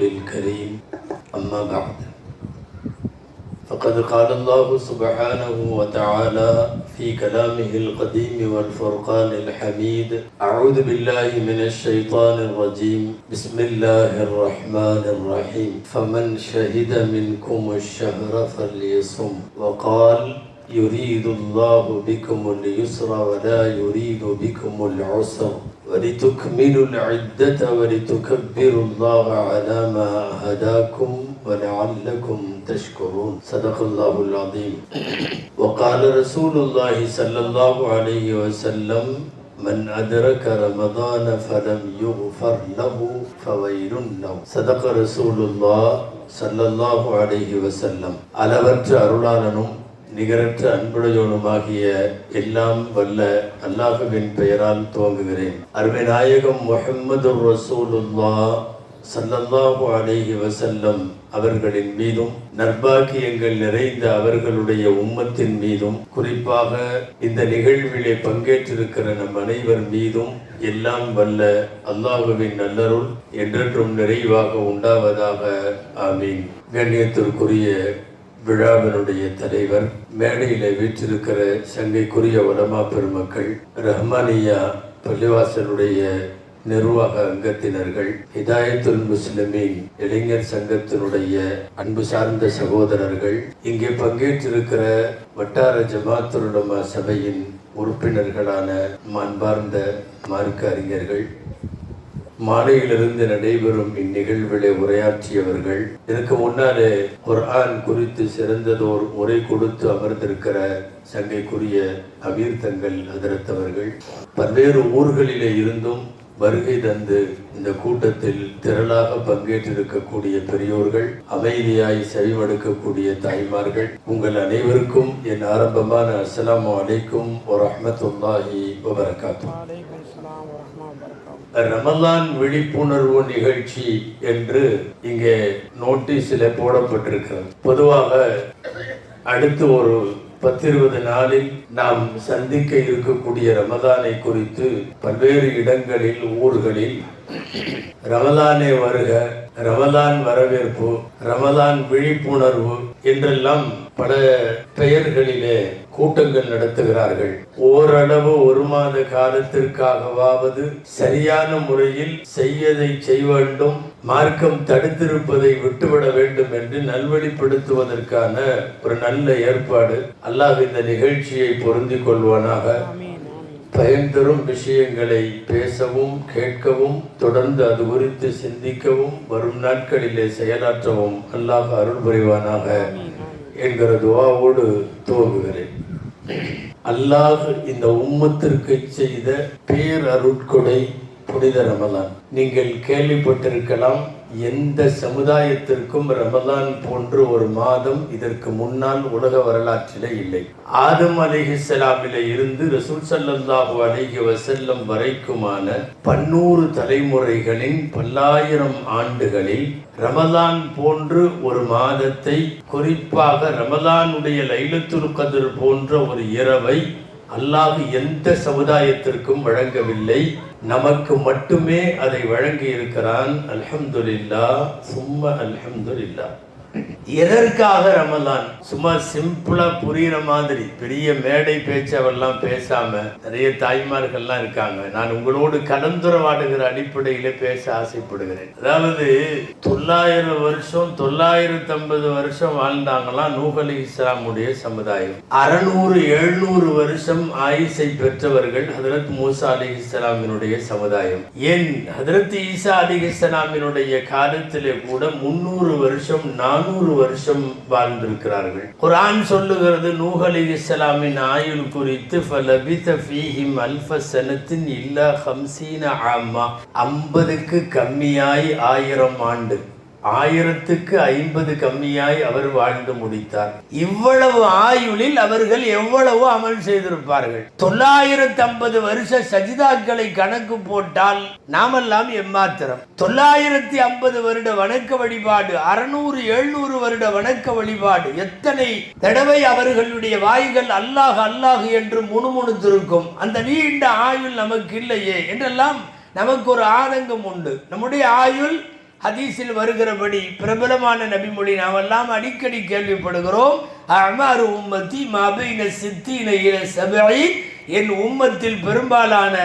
الكريم. أما بعد فقد قال الله سبحانه وتعالى في كلامه القديم والفرقان الحميد أعوذ بالله من الشيطان الرجيم. بسم الله الرحمن الرحيم. فمن شهد منكم الشهر فليصم. وقال يريد الله بكم اليسر ولا يريد بكم العسر. ولتكملوا العدة ولتكبروا الله على ما هداكم ولعلكم تشكرون صدق الله العظيم وقال رسول الله صلى الله عليه وسلم من أدرك رمضان فلم يغفر له فويل له صدق رسول الله صلى الله عليه وسلم அளவற்ற அருளாளனும் நிகரற்ற அன்புடையோனுமாகிய எல்லாம் வல்ல அல்லாஹுவின் பெயரால் துவங்குகிறேன். அருமை நாயகம் முஹம்மது ரசூலுல்லா சல்லல்லாஹு அலைஹி வசல்லம் அவர்களின் மீதும் நற்பாக்கியங்கள் நிறைந்த அவர்களுடைய உம்மத்தின் மீதும் குறிப்பாக இந்த நிகழ்விலே பங்கேற்றிருக்கிற நம் அனைவர் மீதும் எல்லாம் வல்ல அல்லாஹுவின் நல்லருள் என்றென்றும் நிறைவாக உண்டாவதாக. ஆமீன். கண்ணியத்திற்குரிய விழாவினுடைய தலைவர் மேடையில் வீற்றிருக்கிற சங்கைக்குரிய உலமா பெருமக்கள் ரஹ்மானியா பள்ளிவாசலுடைய நிர்வாக அங்கத்தினர்கள் ஹிதாயத்துல் முஸ்லிமின் இளைஞர் சங்கத்தினுடைய அன்பு சார்ந்த சகோதரர்கள் இங்கே பங்கேற்றிருக்கிற வட்டார ஜமாத்துலமா சபையின் உறுப்பினர்களான மண்பார்ந்த மார்க்க அறிஞர்கள் மாலையிலிருந்து நடைபெறும் இந்நிகழ்விலே உரையாற்றியவர்கள் இதற்கு முன்னாலே குர்ஆன் குறித்து சிறந்ததோர் உரை கொடுத்து அமர்ந்திருக்கிற சங்கைக்குரிய அபீர்த்தங்கள் அதிரத்தவர்கள் பல்வேறு ஊர்களிலே இருந்தும் வருகை தந்து இந்த கூட்டத்தில் திரளாக பங்கேற்றிருக்கக்கூடிய பெரியோர்கள் அமைதியாய் செவிமடுக்கக்கூடிய தாய்மார்கள் உங்கள் அனைவருக்கும் என் ஆரம்பமான அஸ்லாம் அலைக்கும் ஒரு வபரகாத்துஹு வலைக்கும் சலாம் வரஹ்மா ரமலான் விழிப்புணர்வு நிகழ்ச்சி என்று இங்கே நோட்டீஸில் போடப்பட்டிருக்கிறது. பொதுவாக அடுத்து ஒரு பத்திருபது நாளில் நாம் சந்திக்க இருக்கக்கூடிய ரமதானை குறித்து பல்வேறு இடங்களில் ஊர்களில் ரமலானே வருக ரமலான் வரவேற்பு ரமலான் விழிப்புணர்வு என்றெல்லாம் பல பெயர்களிலே கூட்டங்கள் நடத்துகிறார்கள். ஓரளவு ஒரு மாத காலத்திற்காகவாவது சரியான முறையில் செய்யதை செய்ய வேண்டும் மார்க்கம் தடுத்திருப்பதை விட்டுவிட வேண்டும் என்று நல்வழிப்படுத்துவதற்கான ஒரு நல்ல ஏற்பாடு அல்லாஹ் இந்த நிகழ்ச்சியை பொருந்திக் கொள்வானாக. ஆமீன் ஆமீன். பயன் தரும் விஷயங்களை பேசவும் கேட்கவும் தொடர்ந்து அது குறித்து சிந்திக்கவும் வரும் நாட்களிலே செயலாற்றவும் அல்லாஹ் அருள் புரிவானாக. என்கிற துவாவோடு துவங்குகிறேன். அல்லாஹ் இந்த உம்மத்திற்கு செய்த பேரருட்கொடை புனித ரமலான். நீங்கள் கேள்விப்பட்டிருக்கலாம் எந்த சமுதாயத்திற்கும் ரமலான் போன்ற ஒரு மாதம் இதற்கு முன்னால் உலக வரலாற்றிலே இல்லை. ஆதம் அலிஹிஸ்லாமிலே இருந்து ரசூல் சல்லாஹு அலிஹி வசல்லம் வரைக்குமான பன்னூறு தலைமுறைகளின் பல்லாயிரம் ஆண்டுகளில் ரமலான் போன்று ஒரு மாதத்தை குறிப்பாக ரமலானுடைய லைலத்துல் கதிர் போன்ற ஒரு இரவை அல்லாஹ் எந்த சமுதாயத்திற்கும் வழங்கவில்லை. நமக்கு மட்டுமே அதை வழங்கி இருக்கிறான் அல்ஹம்துலில்லா சும்ம அல்ஹம்துலில்லா எதற்காக ரமலான்? சும்மா சிம்பிளா புரியுற மாதிரி. பெரிய மேடை பேச்சவெல்லாம் பேசாம நிறைய தாய்மார்கள்லாம் இருக்காங்க. நான் உங்களோடு கலந்துரவாடுகிற அடிப்படையில பேச ஆசைப்படுகிறேன். அதாவது தொள்ளாயிரம் வருஷம் தொள்ளாயிரத்தி ஐம்பது வருஷம் வாழ்ந்தாங்களாம் நூகலி இஸ்லாமுடைய சமுதாயம். அறநூறு எழுநூறு வருஷம் ஆயுசை பெற்றவர்கள் ஹதரத் மூசா அலி இஸ்லாமினுடைய சமுதாயம். ஏன்? ஹதரத் ஈசா அலி இஸ்லாமினுடைய காலத்திலே கூட முன்னூறு வருஷம் நான் நானூறு வருஷம் வாழ்ந்திருக்கிறார்கள். குரான் சொல்லுகிறது நூஹ் அலி இஸ்லாமின் ஆயுள் குறித்து ஃபீஹிம் அல்ஃப சனத்தின் இல்லா ஹம்சீன ஆமா. ஐம்பதுக்கு கம்மியாய் ஆயிரம் ஆண்டு. ஆயிரத்துக்கு ஐம்பது கம்மியாய் அவர் வாழ்ந்து முடித்தார். இவ்வளவு ஆயுளில் அவர்கள் எவ்வளவு அமல் செய்திருப்பார்கள். தொள்ளாயிரத்தி ஐம்பது வருஷ சஜிதாக்களை கணக்கு போட்டால் நாமெல்லாம் எம்மாத்திரம். தொள்ளாயிரத்தி ஐம்பது வருட வணக்க வழிபாடு அறுநூறு எழுநூறு வருட வணக்க வழிபாடு எத்தனை தடவை அவர்களுடைய வாய்கள் அல்லாஹ் அல்லாஹ் என்று முணுமுணுத்திருக்கும். அந்த நீண்ட ஆயுள் நமக்கு இல்லையே என்றெல்லாம் நமக்கு ஒரு ஆதங்கம் உண்டு. நம்முடைய ஆயுள் ஹதீஸில் வருகிறபடி பிரபலமான நபிமொழி நாமெல்லாம் அடிக்கடி கேள்விப்படுகிறோம். அமாறு உம்மத்தி மபைன சித்தின இல சபை என் உம்மத்தில் பெரும்பாலான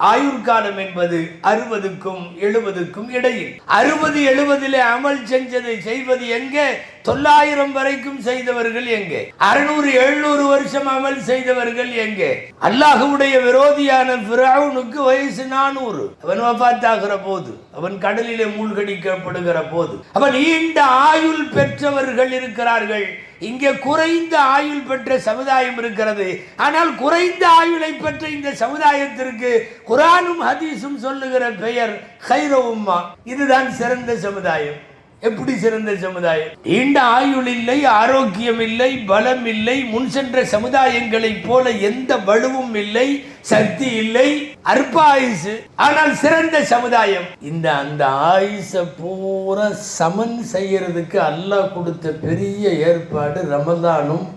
ஆயுர்காலம் என்பது அறுபதுக்கும் எழுபதுக்கும் இடையில். அறுபது எழுபதிலே அமல் செஞ்சதை செய்வது எங்கே? தொள்ளாயிரம் வரைக்கும் செய்தவர்கள் எங்கே? அறுநூறு எழுநூறு வருஷம் அமல் செய்தவர்கள் எங்கே? அல்லாஹுடைய விரோதியான பிராவுனுக்கு வயசு நானூறு. அவன் வபாத்தாகிற போது அவன் கடலிலே மூழ்கடிக்கப்படுகிற போது அவன் நீண்ட ஆயுள் பெற்றவர்கள் இருக்கிறார்கள். இங்கே குறைந்த ஆயுள் பெற்ற சமுதாயம் இருக்கிறது. ஆனால் குறைந்த ஆயுளை பெற்ற இந்த சமுதாயத்திற்கு குரானும் ஹதீஸும் சொல்லுகிற பெயர் ஹைரவும்மா இதுதான் சிறந்த சமுதாயம். எப்படி சிறந்த சமுதாயம்? நீண்ட ஆயுள் இல்லை ஆரோக்கியம் இல்லை பலம் இல்லை முன் சென்ற சமுதாயங்களைப் போல எந்த வலுவும் இல்லை சக்தி இல்லை அற்ப ஆயுசு ஆனால் சிறந்த சமுதாயம். இந்த அந்த ஆயுச பூரா சமன் செய்யறதுக்கு அல்லாஹ் கொடுத்த பெரிய ஏற்பாடு ரமதானும்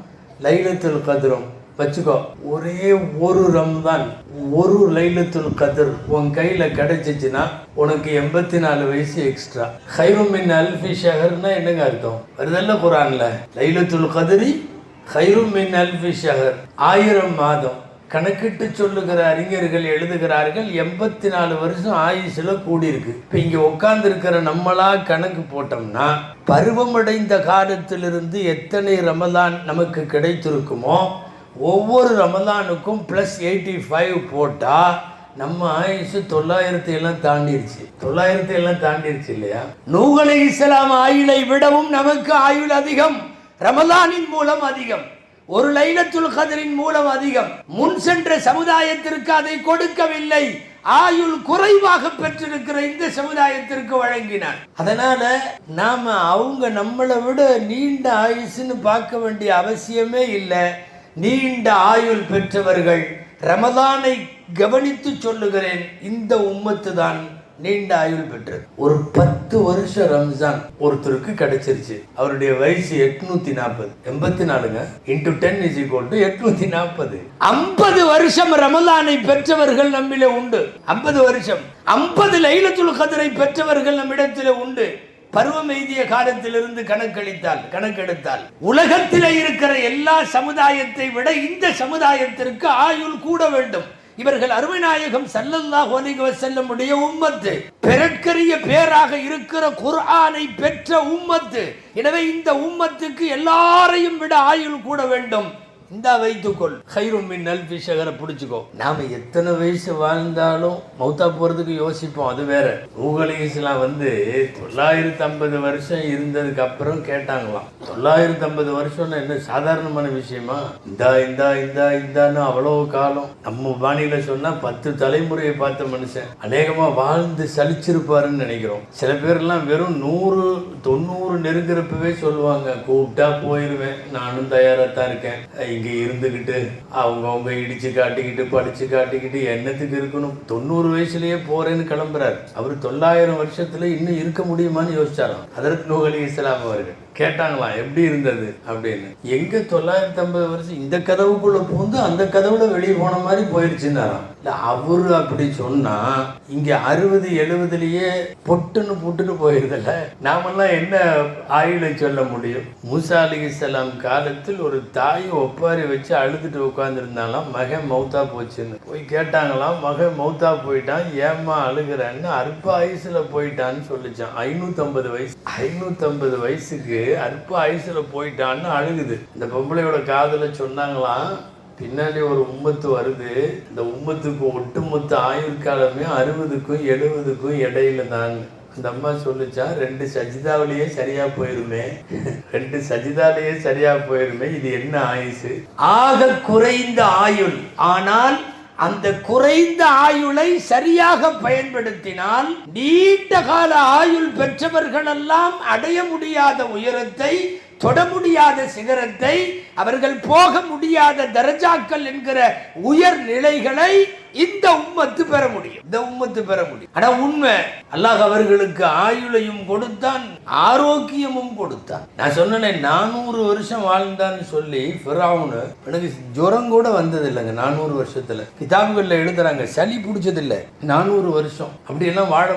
லைலத்துல் கதிரும். வச்சுக்கோ. ஒரே ஒரு ரம்தான் ஒரு லைலத்துல் கதிர் உன் கையில கிடைச்சிச்சுன்னா உனக்கு எண்பத்தி நாலு வயசு எக்ஸ்ட்ரா ஹைருமின் அல்ஃபி ஷஹர்னா என்னங்க அர்த்தம்? வருதல்ல குரான்ல. லைலத்துல் கதிரி ஹைருமின் அல்ஃபி ஷஹர். ஆயிரம் மாதம். கணக்கிட்டு சொல்லுகிற அறிஞர்கள் எழுதுகிறார்கள் எண்பத்தி நாலு வருஷம் ஆயுசில் கூடியிருக்கு. இப்போ இங்கே உட்காந்துருக்கிற நம்மளா கணக்கு போட்டோம்னா பருவமடைந்த காலத்திலிருந்து எத்தனை ரமலான் நமக்கு கிடைத்திருக்குமோ ஒவ்வொரு ரமதானுக்கும் ப்ளஸ் எயிட்டி ஃபைவ் போட்டால் நம்ம ஆயுசு தொள்ளாயிரத்தி எல்லாம் தாண்டிருச்சு. தொள்ளாயிரத்தி எல்லாம் தாண்டிருச்சு இல்லையா? நூகலை இஸ்லாம் ஆயுளை விடவும் நமக்கு ஆயுள் அதிகம். ரமலானின் மூலம் அதிகம். ஒரு லைலத்துல் கதரின் மூலம் அதிகம். முன் சென்ற சமுதாயத்திற்கு அதை கொடுக்கவில்லை. ஆயுள் குறைவாக பெற்றிருக்கிற இந்த சமுதாயத்திற்கு வழங்கினார். அதனால நாம அவங்க நம்மளை விட நீண்ட ஆயுசுன்னு பார்க்க வேண்டிய அவசியமே இல்லை. நீண்ட ஆயுள் பெற்றவர்கள் ரமதானை கவனித்து சொல்லுகிறேன் இந்த உம்மத்து தான் நீண்ட ஆயுள் பெற்றது. ஒரு பத்து வருஷம் ரம்ஜான் ஒருத்தருக்கு கிடைச்சிருச்சு. அவருடைய வயசு எட்நூத்தி நாற்பது எண்பத்தி நாலுங்க into ten is equal to எட்நூத்தி நாற்பது ஐம்பது வருஷம் ரமலானை பெற்றவர்கள் நம்மிலே உண்டு. ஐம்பது வருஷம். ஐம்பது லைலத்துல் கதிரை பெற்றவர்கள் நம்மிடத்திலே உண்டு. பருவம் எய்திய காலத்திலிருந்து கணக்கெடுத்தால் கணக்கெடுத்தால் உலகத்தில் இருக்கிற எல்லா சமுதாயத்தை விட இந்த சமுதாயத்திற்கு ஆயுள் கூட வேண்டும். இவர்கள் அருமைநாயகம் சல்லல்லாஹு அலைஹி வஸல்லமுடைய உம்மத்து பெருட்கரிய பேராக இருக்கிற குர்ஆனை பெற்ற உம்மத்து. எனவே இந்த உம்மத்துக்கு எல்லாரையும் விட ஆயுள் கூட வேண்டும். இந்தா வைத்துக்கொள். ஹைரும் மின் அல்ஃபி ஷகரை பிடிச்சிக்கோ. நாம எத்தனை வயசு வாழ்ந்தாலும் மௌத்தா போறதுக்கு யோசிப்போம் அது வேற. நூகலி இஸ்லாம் வந்து தொள்ளாயிரத்தி ஐம்பது வருஷம் இருந்ததுக்கு அப்புறம் கேட்டாங்களாம். தொள்ளாயிரத்தி ஐம்பது வருஷம்னு என்ன சாதாரணமான விஷயமா? இந்தா இந்தா இந்தா இந்தான்னு அவ்வளவு காலம். நம்ம பாணியில சொன்னா பத்து தலைமுறையை பார்த்த மனுஷன். அநேகமா வாழ்ந்து சலிச்சிருப்பாருன்னு நினைக்கிறோம். சில பேர்லாம் வெறும் நூறு தொண்ணூறு நெருங்கிறப்பவே சொல்லுவாங்க கூப்பிட்டா போயிருவேன் நானும் தயாராக தான் இருக்கேன். இங்க இருந்துகிட்டு அவங்கவுங்க இடிச்சு காட்டிக்கிட்டு படிச்சு காட்டிக்கிட்டு என்னத்துக்கு இருக்கணும்? தொண்ணூறு வயசுலயே போறேன்னு கிளம்புறாரு. அவர் தொள்ளாயிரம் வருஷத்துல இன்னும் இருக்க முடியுமான்னு யோசிச்சாராம். அதற்கு நூகலி இஸ்லாம் அவர்கள். கேட்டாங்களாம் எப்படி இருந்தது? அப்படின்னு. எங்க தொள்ளாயிரத்தி ஐம்பது வருஷம் இந்த கதவுக்குள்ள பூந்து அந்த கதவுல வெளியே போன மாதிரி போயிடுச்சுன்னாராம் இல்லை அவரு அப்படி சொன்னா இங்க அறுபது எழுபதுலயே பொட்டுன்னு புட்டுன்னு போயிருதல்ல. நாமெல்லாம் என்ன ஆயுளை சொல்ல முடியும்? மூசா அலிசலாம் காலத்தில் ஒரு தாய் ஒப்பாரி வச்சு அழுதுட்டு உட்காந்துருந்தாலாம் மகன் மௌத்தா போச்சுன்னு. போய் கேட்டாங்களாம் மகன் மௌத்தா போயிட்டான் ஏம்மா அழுகிறான்னு? அற்ப ஆயுசுல போயிட்டான்னு சொல்லிச்சான் ஐநூத்தம்பது வயசு ஐநூத்தம்பது வயசுக்கு அற்ப ஆயுசுல போயிட்டான்னு அழுகுது. இந்த பொம்பளையோட காதில் சொன்னாங்களாம் பின்னாடி ஒரு உம்மத்து வருது. இந்த உம்மத்துக்கு ஒட்டுமொத்த ஆயுட்காலமே அறுபதுக்கும் எழுபதுக்கும் இடையில தான் அந்த அம்மா சொல்லுச்சா ரெண்டு சஜிதாவிலேயே சரியா போயிருமே. ரெண்டு சஜிதாலேயே சரியா போயிருமே இது என்ன ஆயுசு? ஆக குறைந்த ஆயுள். ஆனால் அந்த குறைந்த ஆயுளை சரியாக பயன்படுத்தினால் நீண்ட கால ஆயுள் பெற்றவர்களெல்லாம் அடைய முடியாத உயரத்தை தொட முடியாத சிகரத்தை அவர்கள் போக முடியாத தரஜாக்கள் என்கிற உயர் நிலைகளை இந்த உம்மத்து பெற முடியும். இந்த உம்மத்து பெற முடியும். ஆனா உண்மை. அல்லாஹ் அவர்களுக்கு ஆயுளையும் கொடுத்தான் ஆரோக்கியமும் கொடுத்தான். நான் சொன்னேன் நானூறு வருஷம் வாழ்ந்தான்னு சொல்லி ஃபிரௌனு எனக்கு ஜுரம் கூட வந்தது இல்லைங்க நானூறு வருஷத்துல. கிதாபுகள்ல எழுதுறாங்க சளி பிடிச்சது இல்லை நானூறு வருஷம். அப்படியெல்லாம் வாழ